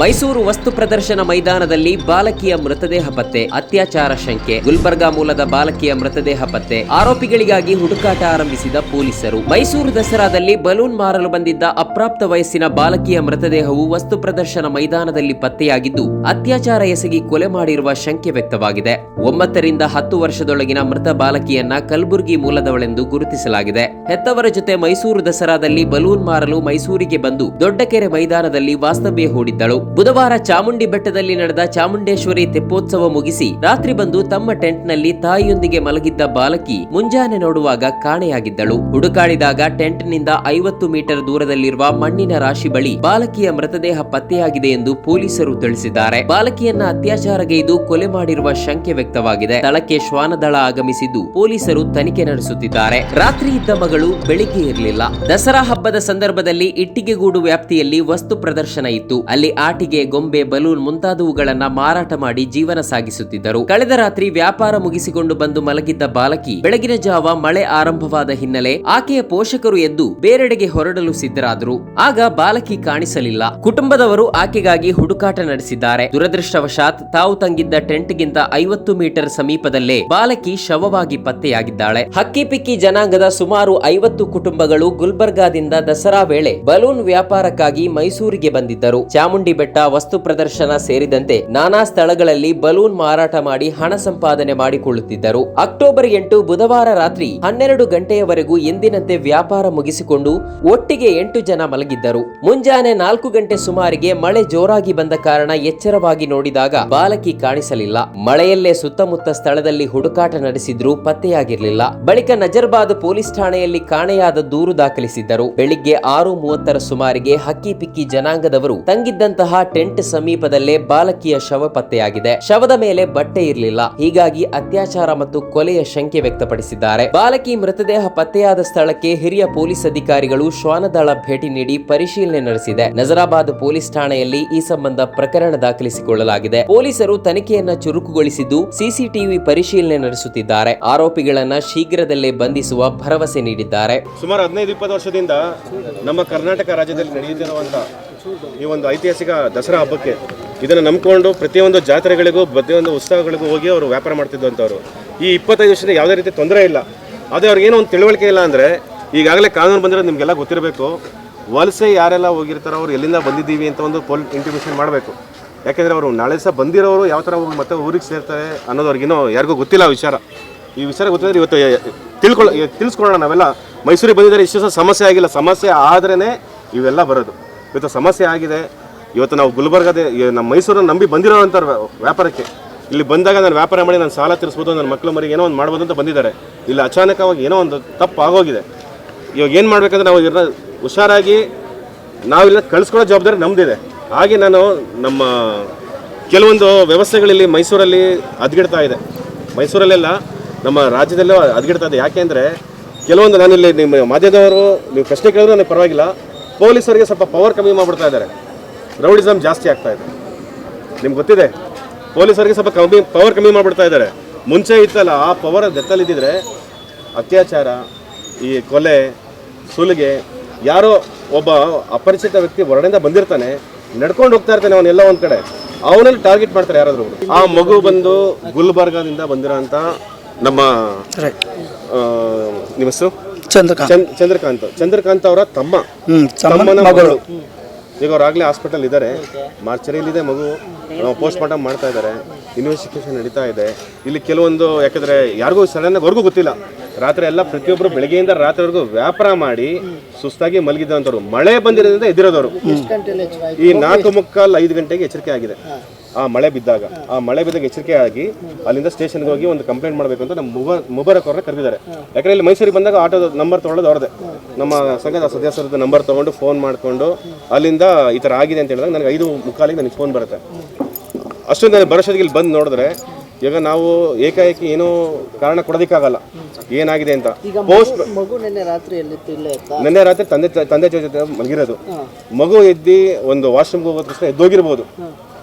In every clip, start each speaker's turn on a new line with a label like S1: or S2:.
S1: ಮೈಸೂರು ವಸ್ತು ಪ್ರದರ್ಶನ ಮೈದಾನದಲ್ಲಿ ಬಾಲಕಿಯ ಮೃತದೇಹ ಪತ್ತೆ, ಅತ್ಯಾಚಾರ ಶಂಕೆ, ಗುಲ್ಬರ್ಗಾ ಮೂಲದ ಬಾಲಕಿಯ ಮೃತದೇಹ ಪತ್ತೆ, ಆರೋಪಿಗಳಿಗಾಗಿ ಹುಡುಕಾಟ ಆರಂಭಿಸಿದ ಪೊಲೀಸರು. ಮೈಸೂರು ದಸರಾದಲ್ಲಿ ಬಲೂನ್ ಮಾರಲು ಬಂದಿದ್ದ ಅಪ್ರಾಪ್ತ ವಯಸ್ಸಿನ ಬಾಲಕಿಯ ಮೃತದೇಹವು ವಸ್ತು ಪ್ರದರ್ಶನ ಮೈದಾನದಲ್ಲಿ ಪತ್ತೆಯಾಗಿದ್ದು, ಅತ್ಯಾಚಾರ ಎಸಗಿ ಕೊಲೆ ಮಾಡಿರುವ ಶಂಕೆ ವ್ಯಕ್ತವಾಗಿದೆ. ಒಂಬತ್ತರಿಂದ ಹತ್ತು ವರ್ಷದೊಳಗಿನ ಮೃತ ಬಾಲಕಿಯನ್ನ ಕಲ್ಬುರ್ಗಿ ಮೂಲದವಳೆಂದು ಗುರುತಿಸಲಾಗಿದೆ. ಹೆತ್ತವರ ಜೊತೆ ಮೈಸೂರು ದಸರಾದಲ್ಲಿ ಬಲೂನ್ ಮಾರಲು ಮೈಸೂರಿಗೆ ಬಂದು, ದೊಡ್ಡಕೆರೆ ಮೈದಾನದಲ್ಲಿ ವಾಸ್ತವ್ಯ ಹೂಡಿದ್ದಳು. ಬುಧವಾರ ಚಾಮುಂಡಿ ಬೆಟ್ಟದಲ್ಲಿ ನಡೆದ ಚಾಮುಂಡೇಶ್ವರಿ ತೆಪ್ಪೋತ್ಸವ ಮುಗಿಸಿ ರಾತ್ರಿ ಬಂದು ತಮ್ಮ ಟೆಂಟ್ನಲ್ಲಿ ತಾಯಿಯೊಂದಿಗೆ ಮಲಗಿದ್ದ ಬಾಲಕಿ ಮುಂಜಾನೆ ನೋಡುವಾಗ ಕಾಣೆಯಾಗಿದ್ದಳು. ಹುಡುಕಾಡಿದಾಗ ಟೆಂಟ್ನಿಂದ ಐವತ್ತು ಮೀಟರ್ ದೂರದಲ್ಲಿರುವ ಮಣ್ಣಿನ ರಾಶಿ ಬಳಿ ಬಾಲಕಿಯ ಮೃತದೇಹ ಪತ್ತೆಯಾಗಿದೆ ಎಂದು ಪೊಲೀಸರು ತಿಳಿಸಿದ್ದಾರೆ. ಬಾಲಕಿಯನ್ನ ಅತ್ಯಾಚಾರಗೈದು ಕೊಲೆ ಮಾಡಿರುವ ಶಂಕೆ ವ್ಯಕ್ತವಾಗಿದೆ. ಸ್ಥಳಕ್ಕೆ ಶ್ವಾನದಳ ಆಗಮಿಸಿದ್ದು ಪೊಲೀಸರು ತನಿಖೆ ನಡೆಸುತ್ತಿದ್ದಾರೆ. ರಾತ್ರಿ ಇದ್ದ ಮಗಳು ಬೆಳಿಗ್ಗೆ ಇರಲಿಲ್ಲ. ದಸರಾ ಹಬ್ಬದ ಸಂದರ್ಭದಲ್ಲಿ ಇಟ್ಟಿಗೆಗೂಡು ವ್ಯಾಪ್ತಿಯಲ್ಲಿ ವಸ್ತು ಪ್ರದರ್ಶನ ಇತ್ತು. ಅಲ್ಲಿ ಆಟಿಕೆ ಗೊಂಬೆ, ಬಲೂನ್ ಮುಂತಾದವುಗಳನ್ನ ಮಾರಾಟ ಮಾಡಿ ಜೀವನ ಸಾಗಿಸುತ್ತಿದ್ದರು. ಕಳೆದ ರಾತ್ರಿ ವ್ಯಾಪಾರ ಮುಗಿಸಿಕೊಂಡು ಬಂದು ಮಲಗಿದ್ದ ಬಾಲಕಿ, ಬೆಳಗಿನ ಜಾವ ಮಳೆ ಆರಂಭವಾದ ಹಿನ್ನೆಲೆ ಆಕೆಯ ಪೋಷಕರು ಎದ್ದು ಬೇರೆಡೆಗೆ ಹೊರಡಲು ಸಿದ್ಧರಾದರು. ಆಗ ಬಾಲಕಿ ಕಾಣಿಸಲಿಲ್ಲ. ಕುಟುಂಬದವರು ಆಕೆಗಾಗಿ ಹುಡುಕಾಟ ನಡೆಸಿದ್ದಾರೆ. ದುರದೃಷ್ಟವಶಾತ್ ತಾವು ತಂಗಿದ್ದ ಟೆಂಟ್ಗಿಂತ ಐವತ್ತು ಮೀಟರ್ ಸಮೀಪದಲ್ಲೇ ಬಾಲಕಿ ಶವವಾಗಿ ಪತ್ತೆಯಾಗಿದ್ದಾಳೆ. ಹಕ್ಕಿಪಿಕ್ಕಿ ಜನಾಂಗದ ಸುಮಾರು ಐವತ್ತು ಕುಟುಂಬಗಳು ಗುಲ್ಬರ್ಗಾದಿಂದ ದಸರಾ ವೇಳೆ ಬಲೂನ್ ವ್ಯಾಪಾರಕ್ಕಾಗಿ ಮೈಸೂರಿಗೆ ಬಂದಿದ್ದರು. ಚಾಮುಂಡಿ ಬೆಟ್ಟ ವಸ್ತು ಪ್ರದರ್ಶನ ಸೇರಿದಂತೆ ನಾನಾ ಸ್ಥಳಗಳಲ್ಲಿ ಬಲೂನ್ ಮಾರಾಟ ಮಾಡಿ ಹಣ ಸಂಪಾದನೆ ಮಾಡಿಕೊಳ್ಳುತ್ತಿದ್ದರು. ಅಕ್ಟೋಬರ್ ಎಂಟು ಬುಧವಾರ ರಾತ್ರಿ ಹನ್ನೆರಡು ಗಂಟೆಯವರೆಗೂ ಎಂದಿನಂತೆ ವ್ಯಾಪಾರ ಮುಗಿಸಿಕೊಂಡು ಒಟ್ಟಿಗೆ ಎಂಟು ಜನ ಮಲಗಿದ್ದರು. ಮುಂಜಾನೆ ನಾಲ್ಕು ಗಂಟೆ ಸುಮಾರಿಗೆ ಮಳೆ ಜೋರಾಗಿ ಬಂದ ಕಾರಣ ಎಚ್ಚರವಾಗಿ ನೋಡಿದಾಗ ಬಾಲಕಿ ಕಾಣಿಸಲಿಲ್ಲ. ಮಳೆಯಲ್ಲೇ ಸುತ್ತಮುತ್ತ ಸ್ಥಳದಲ್ಲಿ ಹುಡುಕಾಟ ನಡೆಸಿದ್ರೂ ಪತ್ತೆಯಾಗಿರಲಿಲ್ಲ. ಬಳಿಕ ನಜರ್ಬಾದ್ ಪೊಲೀಸ್ ಠಾಣೆಯಲ್ಲಿ ಕಾಣೆಯಾದ ದೂರು ದಾಖಲಿಸಿದ್ದರು. ಬೆಳಿಗ್ಗೆ ಆರು ಮೂವತ್ತರ ಸುಮಾರಿಗೆ ಹಕ್ಕಿ ಪಿಕ್ಕಿ ಜನಾಂಗದವರು ತಂಗಿದ್ದಂತಹ ಟೆಂಟ್ ಸಮೀಪದಲ್ಲೇ ಬಾಲಕಿಯ ಶವ ಪತ್ತೆಯಾಗಿದೆ. ಶವದ ಮೇಲೆ ಬಟ್ಟೆ ಇರಲಿಲ್ಲ. ಹೀಗಾಗಿ ಅತ್ಯಾಚಾರ ಮತ್ತು ಕೊಲೆಯ ಶಂಕೆ ವ್ಯಕ್ತಪಡಿಸಿದ್ದಾರೆ. ಬಾಲಕಿ ಮೃತದೇಹ ಪತ್ತೆಯಾದ ಸ್ಥಳಕ್ಕೆ ಹಿರಿಯ ಪೊಲೀಸ್ ಅಧಿಕಾರಿಗಳು ಶ್ವಾನದಳ ಭೇಟಿ ನೀಡಿ ಪರಿಶೀಲನೆ ನಡೆಸಿದೆ. ನಜರಾಬಾದ್ ಪೊಲೀಸ್ ಠಾಣೆಯಲ್ಲಿ ಈ ಸಂಬಂಧ ಪ್ರಕರಣ ದಾಖಲಿಸಿಕೊಳ್ಳಲಾಗಿದೆ. ಪೊಲೀಸರು ತನಿಖೆಯನ್ನ ಚುರುಕುಗೊಳಿಸಿದ್ದು ಸಿಸಿಟಿವಿ ಪರಿಶೀಲನೆ ನಡೆಸುತ್ತಿದ್ದಾರೆ. ಆರೋಪಿಗಳನ್ನ ಶೀಘ್ರದಲ್ಲೇ ಬಂಧಿಸುವ ಭರವಸೆ ನೀಡಿದ್ದಾರೆ.
S2: ಸುಮಾರು ಹದಿನೈದು, ಇಪ್ಪತ್ತು ವರ್ಷದಿಂದ ನಮ್ಮ ಕರ್ನಾಟಕ ರಾಜ್ಯದಲ್ಲಿ ನಡೆಯುತ್ತಿರುವಂಥ ಈ ಒಂದು ಐತಿಹಾಸಿಕ ದಸರಾ ಹಬ್ಬಕ್ಕೆ ಇದನ್ನು ನಂಬಿಕೊಂಡು ಪ್ರತಿಯೊಂದು ಜಾತ್ರೆಗಳಿಗೂ, ಪ್ರತಿಯೊಂದು ಉತ್ಸವಗಳಿಗೂ ಹೋಗಿ ಅವರು ವ್ಯಾಪಾರ ಮಾಡ್ತಿದ್ದಂಥವ್ರು. ಈ ಇಪ್ಪತ್ತೈದು ವರ್ಷದಿಂದ ಯಾವುದೇ ರೀತಿ ತೊಂದರೆ ಇಲ್ಲ. ಅದೇ ಅವ್ರಿಗೇನೋ ಒಂದು ತಿಳುವಳಿಕೆ ಇಲ್ಲ ಅಂದರೆ ಈಗಾಗಲೇ ಕಾನೂನು ಬಂದಿರೋದು ನಿಮಗೆಲ್ಲ ಗೊತ್ತಿರಬೇಕು. ವಲಸೆ ಯಾರೆಲ್ಲ ಹೋಗಿರ್ತಾರೋ ಅವ್ರು ಎಲ್ಲಿಂದ ಬಂದಿದ್ದೀವಿ ಅಂತ ಒಂದು ಪೊಲ್ ಇಂಟಿಮೇಷನ್ ಮಾಡಬೇಕು. ಯಾಕೆಂದರೆ ಅವರು ನಾಳೆ ಸಹ ಬಂದಿರೋರು ಯಾವ ಥರ ಹೋಗಿ ಮತ್ತೆ ಊರಿಗೆ ಸೇರ್ತಾರೆ ಅನ್ನೋದು ಅವ್ರಿಗಿನ್ನೂ ಯಾರಿಗೂ ಗೊತ್ತಿಲ್ಲ ವಿಚಾರ. ಈ ವಿಚಾರ ಗೊತ್ತಿದ್ರೆ ಇವತ್ತು ತಿಳ್ಕೊಳ್ಳೋ ತಿಳಿಸ್ಕೊಳ್ಳೋಣ ನಾವೆಲ್ಲ. ಮೈಸೂರಿಗೆ ಬಂದಿದ್ದಾರೆ, ಇಷ್ಟು ಸಹ ಸಮಸ್ಯೆ ಆಗಿಲ್ಲ. ಸಮಸ್ಯೆ ಆದ್ರೇ ಇವೆಲ್ಲ ಬರೋದು. ಇವತ್ತು ಸಮಸ್ಯೆ ಆಗಿದೆ. ಇವತ್ತು ನಾವು ಗುಲ್ಬರ್ಗದ ನಮ್ಮ ಮೈಸೂರನ್ನು ನಂಬಿ ಬಂದಿರೋಂಥ ವ್ಯಾಪಾರಕ್ಕೆ. ಇಲ್ಲಿ ಬಂದಾಗ ನಾನು ವ್ಯಾಪಾರ ಮಾಡಿ ನಾನು ಸಾಲ ತೀರಿಸ್ಬೋದು, ನನ್ನ ಮಕ್ಕಳು ಮರಿಗೆ ಏನೋ ಒಂದು ಮಾಡ್ಬೋದು ಅಂತ ಬಂದಿದ್ದಾರೆ. ಇಲ್ಲಿ ಅಚಾನಕವಾಗಿ ಏನೋ ಒಂದು ತಪ್ಪು ಆಗೋಗಿದೆ. ಇವಾಗ ಏನು ಮಾಡಬೇಕಂದ್ರೆ ನಾವು ಇರೋ ಹುಷಾರಾಗಿ ನಾವಿಲ್ಲ ಕಳಿಸ್ಕೊಳ್ಳೋ ಜವಾಬ್ದಾರಿ ನಮ್ಮದಿದೆ ಹಾಗೆ ನಾನು ನಮ್ಮ ಕೆಲವೊಂದು ವ್ಯವಸ್ಥೆಗಳಲ್ಲಿ ಮೈಸೂರಲ್ಲಿ ಅದ್ಗಿಡ್ತಾ ಇದೆ. ಮೈಸೂರಲ್ಲೆಲ್ಲ ನಮ್ಮ ರಾಜ್ಯದಲ್ಲೂ ಅದ್ಗಿಡ್ತಾ ಇದೆ. ಯಾಕೆಂದರೆ ಕೆಲವೊಂದು ನಾನಿಲ್ಲಿ ನಿಮ್ಮ ಮಾಧ್ಯಮದವರು ನೀವು ಪ್ರಶ್ನೆ ಕೇಳಿದ್ರೆ ನನಗೆ ಪರವಾಗಿಲ್ಲ. ಪೊಲೀಸರಿಗೆ ಸ್ವಲ್ಪ ಪವರ್ ಕಮ್ಮಿ ಮಾಡಿಬಿಡ್ತಾ ಇದ್ದಾರೆ. ರೌಡಿಸಮ್ ಜಾಸ್ತಿ ಆಗ್ತಾ ಇದೆ. ನಿಮ್ಗೆ ಗೊತ್ತಿದೆ ಪೊಲೀಸರಿಗೆ ಸ್ವಲ್ಪ ಕಮ್ಮಿ ಪವರ್ ಕಮ್ಮಿ ಮಾಡಿಬಿಡ್ತಾ ಇದ್ದಾರೆ. ಮುಂಚೆ ಇತ್ತಲ್ಲ ಆ ಪವರ್ ಇದ್ದಿದ್ರೆ ಅತ್ಯಾಚಾರ ಈ ಕೊಲೆ ಸುಲಿಗೆ ಯಾರೋ ಒಬ್ಬ ಅಪರಿಚಿತ ವ್ಯಕ್ತಿ ಹೊರಡಿಂದ ಬಂದಿರ್ತಾನೆ ನಡ್ಕೊಂಡು ಹೋಗ್ತಾ ಇರ್ತಾನೆ ಅವನೆಲ್ಲ ಒಂದು ಕಡೆ. ಅವನಲ್ಲಿ ಟಾರ್ಗೆಟ್ ಮಾಡ್ತಾರೆ ಯಾರಾದರೂ ಆ ಮಗು ಬಂದು ಗುಲ್ಬರ್ಗಾದಿಂದ ಬಂದಿರೋಂಥ ನಮ್ಮ ಆ, ನಿಮ್ಮ ಹೆಸರು?
S3: ಚಂದ್ರಕಾಂತ್.
S2: ಚಂದ್- ಚಂದ್ರಕಾಂತ್. ಚಂದ್ರಕಾಂತ್ ಅವರ ತಮ್ಮ. ತಮ್ಮನ ಮಗಳು. ಈಗ ಅವ್ರು ಆಗ್ಲೇ ಹಾಸ್ಪಿಟಲ್ ಇದ್ದಾರೆ. ಮಾರ್ಚರಿಯಲ್ಲಿದೆ ಮಗು. ಪೋಸ್ಟ್ ಮಾರ್ಟಮ್ ಮಾಡ್ತಾ ಇದ್ದಾರೆ. ಇನ್ವೆಸ್ಟಿಗೇಷನ್ ನಡೀತಾ ಇದೆ. ಇಲ್ಲಿ ಕೆಲವೊಂದು ಯಾಕಂದ್ರೆ ಯಾರಿಗೂ ಸಡನ್ ಅವ್ರಿಗೂ ಗೊತ್ತಿಲ್ಲ. ರಾತ್ರಿ ಎಲ್ಲ ಪ್ರತಿಯೊಬ್ಬರು ಬೆಳಗ್ಗೆಯಿಂದ ರಾತ್ರಿವರೆಗೂ ವ್ಯಾಪಾರ ಮಾಡಿ ಸುಸ್ತಾಗಿ ಮಲಗಿದ್ದಂಥವ್ರು. ಮಳೆ ಬಂದಿರೋದ್ರಿಂದ ಎದ್ದಿರೋದವರು. ಈ ನಾಲ್ಕು ಮುಕ್ಕಾಲ್ ಐದು ಗಂಟೆಗೆ ಎಚ್ಚರಿಕೆ ಆಗಿದೆ. ಆ ಮಳೆ ಬಿದ್ದಾಗ ಆ ಮಳೆ ಬಿದ್ದಾಗ ಎಚ್ಚರಿಕೆ ಆಗಿ ಅಲ್ಲಿಂದ ಸ್ಟೇಷನ್ಗೆ ಹೋಗಿ ಒಂದು ಕಂಪ್ಲೇಂಟ್ ಮಾಡಬೇಕು ಅಂತ ನಮ್ಮ ಮುಬ ಮುಬರಕ್ ಅವ್ರನ್ನ ಕರೆದಿದ್ದಾರೆ. ಯಾಕಂದ್ರೆ ಇಲ್ಲಿ ಮೈಸೂರಿಗೆ ಬಂದಾಗ ಆಟೋದ ನಂಬರ್ ತೊಗೊಳ್ಳೋದು ಅವ್ರದ್ದೇ. ನಮ್ಮ ಸಂಘದ ಸದಸ್ಯರದ ನಂಬರ್ ತೊಗೊಂಡು ಫೋನ್ ಮಾಡಿಕೊಂಡು ಅಲ್ಲಿಂದ ಈ ಥರ ಆಗಿದೆ ಅಂತ ಹೇಳಿದಾಗ ನನಗೆ ಐದು ಮುಖಾಲಿಗೆ ನನಗೆ ಫೋನ್ ಬರುತ್ತೆ. ಅಷ್ಟೊಂದು ನಾನು ಬರೋಷದಿಗೆ ಇಲ್ಲಿ ಬಂದು ನೋಡಿದ್ರೆ ಈಗ ನಾವು ಏಕಾಏಕಿ ಏನೋ ಕಾರಣ ಕೊಡೋದಕ್ಕಾಗಲ್ಲ. ಏನಾಗಿದೆ ಅಂತ. ಪೋಸ್ಟ್
S3: ಮಗು ನಿನ್ನೆ ರಾತ್ರಿ
S2: ನಿನ್ನೆ ರಾತ್ರಿ ತಂದೆ ತಂದೆ ಜೊತೆ ಮಲಗಿರೋದು. ಮಗು ಎದ್ದಿ ಒಂದು ವಾಶ್ರೂಮ್ಗೆ ತಕ್ಷಣ ಎದ್ದೋಗಿರ್ಬೋದು.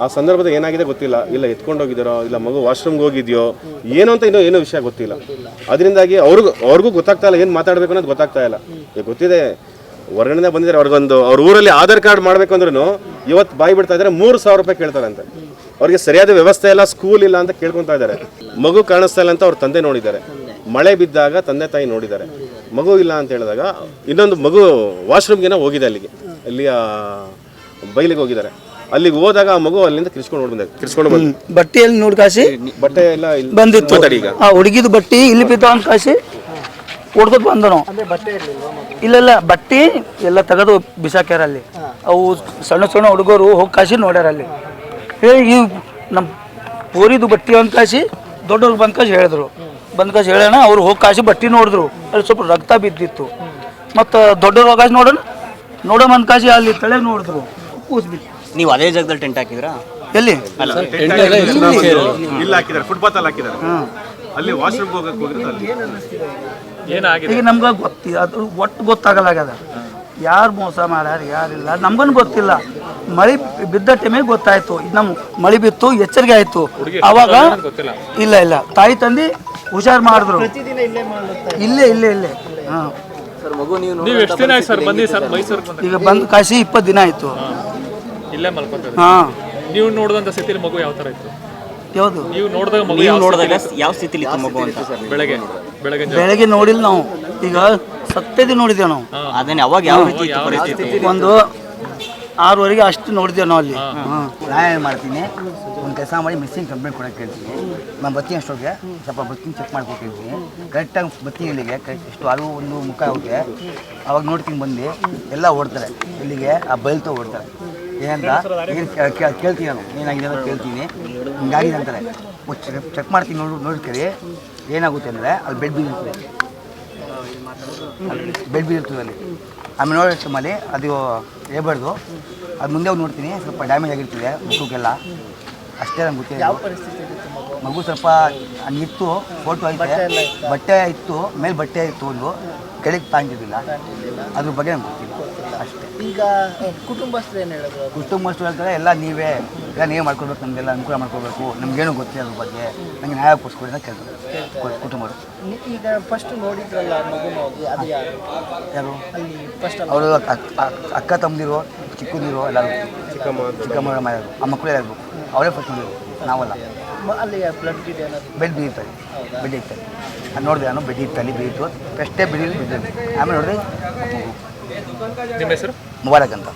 S2: ಆ ಸಂದರ್ಭದಲ್ಲಿ ಏನಾಗಿದೆ ಗೊತ್ತಿಲ್ಲ. ಇಲ್ಲ ಎತ್ಕೊಂಡು ಹೋಗಿದ್ದಾರೋ ಇಲ್ಲ, ಮಗು ವಾಶ್ರೂಮ್ಗೆ ಹೋಗಿದ್ಯೋ, ಏನು ಅಂತ ಇನ್ನೂ, ಏನೋ ವಿಷಯ ಗೊತ್ತಿಲ್ಲ. ಅದರಿಂದಾಗಿ ಅವ್ರಿಗೂ ಅವ್ರಿಗೂ ಗೊತ್ತಾಗ್ತಾ ಇಲ್ಲ, ಏನು ಮಾತಾಡಬೇಕು ಅನ್ನೋದು ಗೊತ್ತಾಗ್ತಾ ಇಲ್ಲ. ಈಗ ಗೊತ್ತಿದೆ ಹೊರಗಡೆ ಬಂದಿದ್ದಾರೆ, ಅವ್ರಿಗೊಂದು, ಅವ್ರ ಊರಲ್ಲಿ ಆಧಾರ್ ಕಾರ್ಡ್ ಮಾಡಬೇಕು ಅಂದ್ರೂ ಇವತ್ತು ಬಾಯಿ ಬಿಡ್ತಾ ಇದ್ದಾರೆ, ಮೂರು ಸಾವಿರ ರೂಪಾಯಿ ಕೇಳ್ತಾರಂತೆ. ಅವ್ರಿಗೆ ಸರಿಯಾದ ವ್ಯವಸ್ಥೆ ಇಲ್ಲ, ಸ್ಕೂಲ್ ಇಲ್ಲ ಅಂತ ಕೇಳ್ಕೊತಾ ಇದ್ದಾರೆ. ಮಗು ಕಾಣಿಸ್ತಾ ಇಲ್ಲ ಅಂತ ಅವ್ರ ತಂದೆ ನೋಡಿದ್ದಾರೆ. ಮಳೆ ಬಿದ್ದಾಗ ತಂದೆ ತಾಯಿ ನೋಡಿದ್ದಾರೆ. ಮಗು ಇಲ್ಲ ಅಂತ ಹೇಳಿದಾಗ ಇನ್ನೊಂದು ಮಗು ವಾಶ್ರೂಮ್ಗೆನ ಹೋಗಿದೆ ಅಲ್ಲಿಗೆ. ಅಲ್ಲಿ ಆ ಬೈಲಿಗೆ ಹೋಗಿದ್ದಾರೆ. ಅಲ್ಲಿಗೆ ಹೋದಾಗ ಆ ಮಗು ಅಲ್ಲಿಂದ ಕಿರ್ಸ್ಕೊಂಡು ಬಂದ ಕಿರ್ಸ್ಕೊಂಡು ಬಂದ
S3: ಬಟ್ಟೆಯಲ್ಲಿ ನೋಡಿ ಕಾಸಿ
S2: ಬಟ್ಟೆ ಎಲ್ಲ ಇಲ್ಲಿ
S3: ಬಂದಿತ್ತು.
S2: ಮಾತಾಡಿ ಈಗ.
S3: ಆ ಹುಡುಗಿದ ಬಟ್ಟಿ ಇಲ್ಲಿ ಬಿದ್ದ ಅಂತ ಕಾಸಿ ಹೊಡ್ಕೊತ್ ಬಂದನು. ಇಲ್ಲ ಇಲ್ಲ. ಬಟ್ಟಿ ಎಲ್ಲ ತೆಗೆದು ಬಿಸಾಕ್ಯಾರ ಅಲ್ಲಿ ಅವು ಸಣ್ಣ ಸಣ್ಣ ಹುಡುಗರು ಹೋಗಿ ಕಾಸಿ ನೋಡ್ಯಾರ ಅಲ್ಲಿ ಹೇ ಈ ನಮ್ಮ ಪೋರಿದು ಬಟ್ಟಿ ಅಂತ ಕಾಸಿ ದೊಡ್ಡವ್ರು ಬಂದ್ ಕಾಸಿ ಹೇಳಿದ್ರು. ಬಂದ್ ಕಾಸಿ ಹೇಳೋಣ ಅವ್ರು ಹೋಗಿ ಕಾಸಿ ಬಟ್ಟಿ ನೋಡಿದ್ರು. ಅಲ್ಲಿ ಸ್ವಲ್ಪ ರಕ್ತ ಬಿದ್ದಿತ್ತು. ಮತ್ತು ದೊಡ್ಡವ್ರು ಕಾಸಿ ನೋಡೋಣ ನೋಡೋ ಮಂದ್ ಕಾಸಿ ಅಲ್ಲಿ ತಲೆ ನೋಡಿದ್ರು. ಕೂಸ್ ಬಿತ್ತು
S4: ನೀವು ಅದೇ ಜಾಗದಲ್ಲಿ ಟೆಂಟ್ ಹಾಕಿದ್ರಾ?
S3: ಎಲ್ಲಿ?
S2: ಇಲ್ಲ ಹಾಕಿದ್ದಾರೆ ಫುಟ್ಪಾತ್ ಅಲ್ಲಿ ಹಾಕಿದ್ದಾರೆ. ಅಲ್ಲಿ ವಾಶ್ರೂಮ್ ಹೋಗಕ್ಕೆ ಹೋಗಿರೋದು ಅಲ್ಲಿ
S3: ಈಗ ನಮ್ಗೆ ಗೊತ್ತಿ ಅದು ಒಟ್ಟು ಗೊತ್ತಾಗಲಾಗ್ಯದ. ಯಾರು ಮೋಸ ಮಾಡ್ಯಾರ ಯಾರಿಲ್ಲ ನಮ್ಗನ್ ಗೊತ್ತಿಲ್ಲ. ಮಳೆ ಬಿದ್ದ ಟೈಮಿಗೆ ಗೊತ್ತಾಯ್ತು. ನಮ್ ನಮ್ಮ ಮಳೆ ಬಿತ್ತು ಎಚ್ಚರಿಕೆ ಆಯ್ತು. ಅವಾಗ ಇಲ್ಲ ಇಲ್ಲ. ತಾಯಿ ತಂದಿ ಹುಷಾರ್ ಮಾಡಿದ್ರು. ಇಲ್ಲೇ ಇಲ್ಲೇ ಇಲ್ಲೇ ಹಾ.
S5: ನೀವು ಎಷ್ಟು ದಿನ ಸರ್ ಬಂದಿ ಸರ್ ಮೈಸೂರಿಗೆ ಬಂದ
S3: ಈಗ ಬಂದು ಕಾಸಿ ಇಪ್ಪತ್ತು ದಿನ ಆಯ್ತು.
S5: ಇಲ್ಲೇ ಮಲ್ಕೊಂತ
S3: ಹಾಂ.
S5: ನೀವು ನೋಡಿದಂತ ಸ್ಥಿತಿಲಿ ಮಗು ಯಾವ ತರ ಇತ್ತು?
S3: ಯಾವುದು?
S5: ನೀವು ನೋಡಿದಾಗ ಮಗು
S4: ನೀವು
S5: ಯಾವ
S4: ನೋಡಿದಾಗ ಯಾವ ಸ್ಥಿತಿಲಿ ಇತ್ತು ಮಗು ಅಂತ?
S5: ಸರ್ ಬೆಳಗ್ಗೆ ಬೆಳಗ್ಗೆ ಜಾವ.
S3: ಬೆಳಗ್ಗೆ ನೋಡಿಲ್ಲ ನಾವು. ಈಗ ಸತ್ಯದ ನೋಡಿದ್ದೇವೆ ನಾವು?
S4: ಅದನ್ನ ಅವಾಗ ಯಾವ ರೀತಿ ಇತ್ತು ಪರಿಸ್ಥಿತಿ?
S3: ಒಂದು ಆರೂವರೆಗೆ ಅಷ್ಟು ನೋಡಿದ್ದೇವೆ ನಾವು ಅಲ್ಲಿ? ಹಾಂ.
S6: ನಾನು ಏನು ಮಾಡ್ತೀನಿ ಒಂದು ಕೆಲಸ ಮಾಡಿ ಮಿಸ್ಸಿಂಗ್ ಕಂಪ್ಲೇಂಟ್ ಕೊಡಕ್ಕೆ ಹೇಳ್ತೀನಿ. ನಾನು ಬತ್ತಿ ಅಷ್ಟೊಗೆ ಸ್ವಲ್ಪ ಬತ್ತಿ ಚೆಕ್ ಮಾಡ್ಕೊಟ್ಟು ಹೇಳ್ತೀನಿ ಕರೆಕ್ಟಾಗಿ ಬತ್ತಿ ಇಲ್ಲಿಗೆ ಕರೆಕ್ಟ್ ಇಷ್ಟು ಅದು ಒಂದು ಮುಖ ಹೋಗಿ ಅವಾಗ ನೋಡ್ತೀನಿ ಬಂದು ಎಲ್ಲ ಓಡ್ತಾರೆ ಇಲ್ಲಿಗೆ ಆ ಬೈಲ್ತು ಓಡ್ತಾರೆ ಏನಂತ? ಏನು ಕೇಳ್ತೀನಿ ನಾನು. ಏನಾಗಿದೆ ಅಂತ ಕೇಳ್ತೀನಿ. ಹಿಂಗಾಗಿದೆ ಅಂತಾರೆ ಚೆಕ್ ಮಾಡ್ತೀನಿ ನೋಡಿ ನೋಡ್ಕರಿ ಏನಾಗುತ್ತೆ ಅಂದರೆ ಅಲ್ಲಿ ಬೆಡ್ ಬಿದ್ದಿರ್ತದೆ ಬೆಡ್ ಬಿದ್ದಿರ್ತದೆ ಅಲ್ಲಿ. ಆಮೇಲೆ ನೋಡಿ ಟೈಮಲ್ಲಿ ಅದು ಏಬಾರ್ದು ಅದು ಮುಂದೆ ಹೋಗಿ ನೋಡ್ತೀನಿ ಸ್ವಲ್ಪ ಡ್ಯಾಮೇಜ್ ಆಗಿರ್ತದೆ ಮುಖಕ್ಕೆಲ್ಲ. ಅಷ್ಟೇ ನಂಗೆ ಗೊತ್ತಿಲ್ಲ ಮಗು ಸ್ವಲ್ಪ ಹಂಗಿತ್ತು ಫೋಟೋ ಐತೆ. ಬಟ್ಟೆ ಇತ್ತು? ಮೇಲೆ ಬಟ್ಟೆ ಇತ್ತು ಒಂದು. ಕೆಳಗೆ ತಾಂಗಿದ್ದಿಲ್ಲ ಅದ್ರ ಬಗ್ಗೆ ನಂಗೆ ಗೊತ್ತಿಲ್ಲ. ಅಷ್ಟೇ.
S3: ಈಗ ಕುಟುಂಬಸ್ಥರು ಏನು ಹೇಳಿದ್ರು
S6: ಕುಟುಂಬಸ್ಥರು ಹೇಳ್ತಾರೆ ಎಲ್ಲ ನೀವೇ ಎಲ್ಲ ನೀವೇ ಮಾಡ್ಕೊಳ್ಬೇಕು ನಮಗೆಲ್ಲ ಅನುಕೂಲ ಮಾಡ್ಕೊಳ್ಬೇಕು ನಮಗೇನು ಗೊತ್ತಿಲ್ಲ ಅದ್ರ ಬಗ್ಗೆ ನನಗೆ ನ್ಯಾಯ ಕೊಡಿಸ್ಕೊಡಿ ಅಂತ ಕೇಳ್ತಾರೆ. ಕುಟುಂಬರು.
S3: ಈಗ ಫಸ್ಟ್ ನೋಡಿದ್ರಲ್ಲ ಮಗುನ ಹೋಗಿ ಅದು ಯಾರು? ಫಸ್ಟ್
S6: ಅವರು ಅಕ್ಕ ತಮ್ಮದಿರೋ ಚಿಕ್ಕದಿರೋ ಎಲ್ಲರೂ. ಚಿಕ್ಕಮ್ಮ ಚಿಕ್ಕಮ್ಮ ಮನೆಯವರು ಆ ಮಕ್ಕಳು ಯಾರು ಅವರೇ ಫಸ್ಟ್ ನೋಡಿದ್ರು ನಾವಲ್ಲ.
S3: ಅಲ್ಲಿ ಬ್ಲಡ್
S6: ಬೆಡ್ ಬೀಳ್ತಾರೆ ಬೆಡ್ ಇರ್ತಾರೆ ನೋಡಿದೆ ನಾನು ಬೆಡ್ ಇತ್ತು ಅಲ್ಲಿ ಬೀಳ್ತು. ಫಸ್ಟೇ ಬೆಡ್ ಬಿದ್ದಿದ್ದು ಆಮೇಲೆ ನೋಡಿದ್ರೆ
S5: ನಿಮ್ಮ ಹೆಸರು?
S6: ಮುಬಾರಕ್ ಅಂತ.